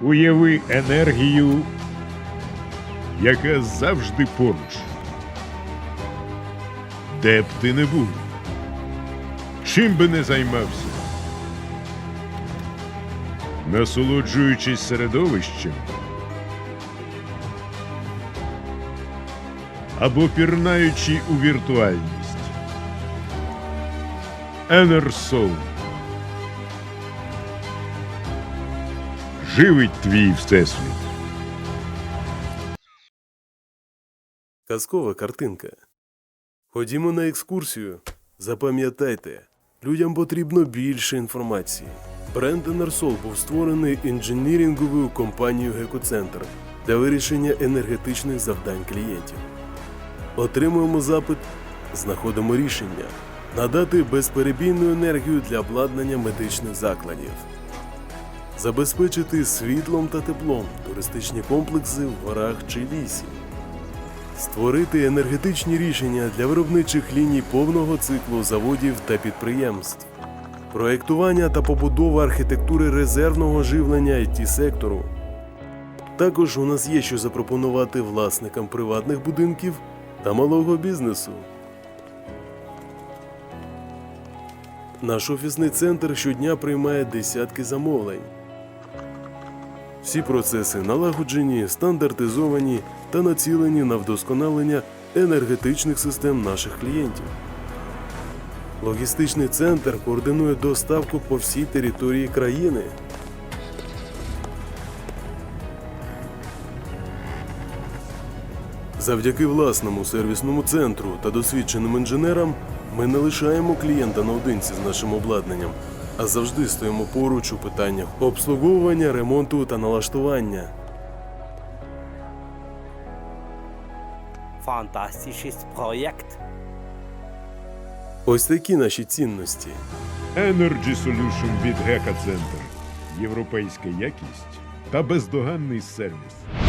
Уяви енергію, яка завжди поруч. Де б ти не був, чим би не займався, насолоджуючись середовищем або пірнаючи у віртуальність. Енерсоул. Живить твій всесвіт. Казкова картинка. Ходімо на екскурсію. Запам'ятайте, людям потрібно більше інформації. Бренд Enersol був створений інженірінговою компанією Гекоцентр для вирішення енергетичних завдань клієнтів. Отримуємо запит, знаходимо рішення надати безперебійну енергію для обладнання медичних закладів, забезпечити світлом та теплом туристичні комплекси в горах чи лісі. Створити енергетичні рішення для виробничих ліній повного циклу заводів та підприємств, проєктування та побудова архітектури резервного живлення it сектору. Також у нас є що запропонувати власникам приватних будинків та малого бізнесу. Наш офісний центр щодня приймає десятки замовлень. Всі процеси налагоджені, стандартизовані та націлені на вдосконалення енергетичних систем наших клієнтів. Логістичний центр координує доставку по всій території країни. Завдяки власному сервісному центру та досвідченим інженерам ми не лишаємо клієнта наодинці з нашим обладнанням, а завжди стоїмо поруч у питаннях обслуговування, ремонту та налаштування. Fantastisches Projekt. Ось такі наші цінності. Energy Solution від Гека Центр. Європейська якість та бездоганний сервіс.